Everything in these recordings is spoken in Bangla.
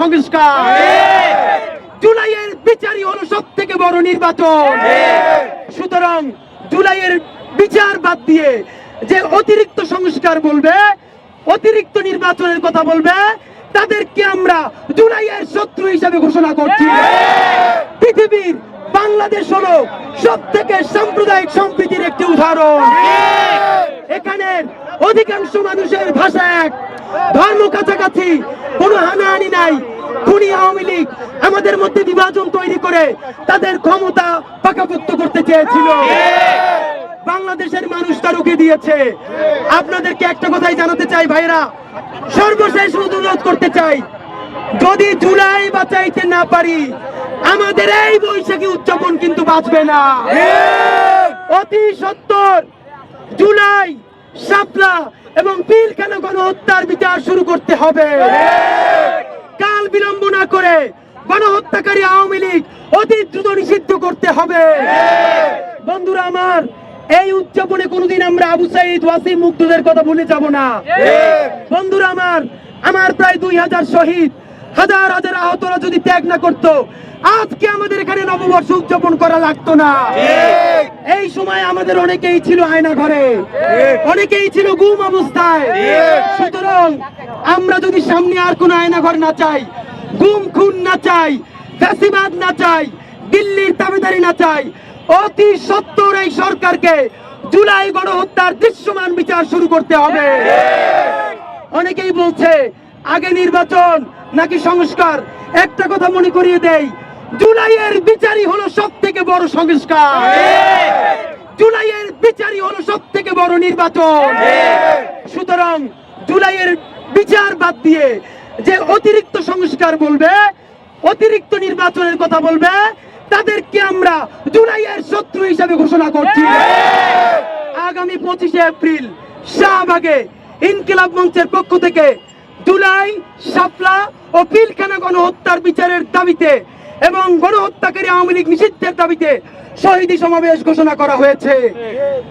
সংস্কার। জুলাইয়ের বিচারই হলো সব থেকে বড় নির্বাচন। সুতরাং জুলাইয়ের বিচার বাদ দিয়ে যে অতিরিক্ত সংস্কার বলবে, অতিরিক্ত নির্বাচনের কথা বলবে, তাদেরকে আমরা জুলাইয়ের শত্রু হিসাবে ঘোষণা করছি। পৃথিবীর বাংলাদেশ হলো সব থেকে সাম্প্রদায়িক সম্প্রীতির একটি উদাহরণ। অধিকাংশ মানুষের ভাষা এক। ধর্ম কাছাকাছি কোনো হানাহানি নাই। খুনি আওয়ামী লীগ আমাদের মধ্যে বিভাজন তৈরি করে তাদের ক্ষমতা পাকাপোক্ত করতে চেয়েছিল। বাংলাদেশের মানুষ তা রুখে দিয়েছে। আপনাদেরকে একটা কথাই জানাতে চাই ভাইরা সর্বশেষ অনুরোধ করতে চাই যদি জুলাই বাঁচাইতে না পারি আমাদের এই বৈশাখী উদযাপন কিন্তু বাঁচবে না। অতি সত্তর জুলাই শাপলা এবং পিলখানা গণহত্যার বিচার শুরু করতে হবে? কাল বিলম্ব না করে গণহত্যাকারী আওয়ামী লীগ অতি দ্রুত নিষিদ্ধ করতে হবে। বন্ধুরা আমার, এই উদযাপনে কোনোদিন আমরা আবু সাইদ, ওয়াসিম মুগ্ধদের কথা ভুলে যাব না। বন্ধুরা আমার আমার প্রায় দুই হাজার শহীদ, হাজার হাজার আহতরা যদি ত্যাগ না করতো, আজকে আমাদের এখানে নববর্ষ উদযাপন করা লাগতো না। এই সময় আমাদের অনেকেই ছিল আয়না ঘরে। অনেকেই ছিল গুম অবস্থায়। সুতরাং আমরা যদি সামনে আর কোন আয়না ঘর না চাই গুম খুন না চাই ফ্যাসিবাদ না চাই দিল্লির দাবিদারি না চাই অতি সত্তর এই সরকারকে জুলাই গণহত্যার দৃশ্যমান বিচার শুরু করতে হবে। অনেকেই বলছে আগে নির্বাচন নাকি সংস্কার? একটা কথা মনে করিয়ে দেই জুলাইয়ের বিচারই হলো সব থেকে বড় সংস্কার। জুলাইয়ের বিচারই হলো সব থেকে বড় নির্বাচন। সুতরাং জুলাইয়ের বিচার বাদ দিয়ে যে অতিরিক্ত সংস্কার বলবে, অতিরিক্ত নির্বাচনের কথা বলবে, তাদেরকে আমরা জুলাইয়ের শত্রু হিসাবে ঘোষণা করছি। আগামী পঁচিশে এপ্রিল শাহবাগে ইনকিলাব মঞ্চের পক্ষ থেকে জুলাই, শাপলা ও পিলখানা গণহত্যার বিচারের দাবিতে এবং গণহত্যাকারী আওয়ামী লীগ নিষিদ্ধের দাবিতে শহীদি সমাবেশ ঘোষণা করা হয়েছে।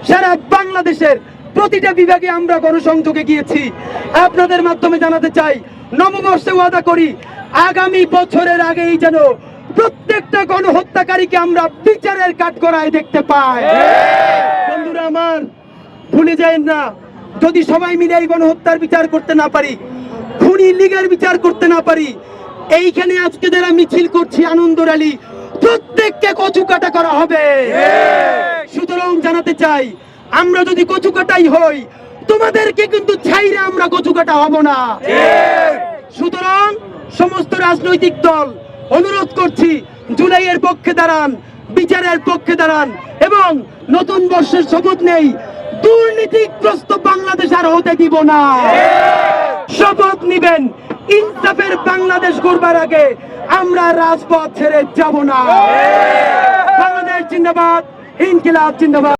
সারা বাংলাদেশের প্রতিটা বিভাগে আমরা গণসংযোগে গিয়েছি। আপনাদের মাধ্যমে জানাতে চাই, নববর্ষে ওয়াদা করি, আগামী বছরের আগেই যেন প্রত্যেকটা গণহত্যাকারীকে আমরা বিচারের কাঠগড়ায় দেখতে পাই। বন্ধুরা আমার, ভুলে যায় না, যদি সবাই মিলে এই গণহত্যার বিচার করতে না পারি, খুনি লীগের বিচার করতে না পারি এইখানে আজকে যারা মিছিল করছি আনন্দ র্যালি প্রত্যেককে কচু কাটা করা হবে। সুতরাং জানাতে চাই আমরা যদি কচু কাটাই হই তোমাদেরকে কিন্তু ছাইরা আমরা কচু কাটা হব না। সুতরাং সমস্ত রাজনৈতিক দল অনুরোধ করছি জুলাইয়ের পক্ষে দাঁড়ান বিচারের পক্ষে দাঁড়ান এবং নতুন বর্ষের শপথ নেই দুর্নীতিগ্রস্ত বাংলাদেশ আর হতে দিব না। শপথ নিবেন ইনসাফের বাংলাদেশ গড়বার আগে আমরা রাজপথ ছেড়ে যাব না। বাংলাদেশ জিন্দাবাদ ইনকিলাব জিন্দাবাদ।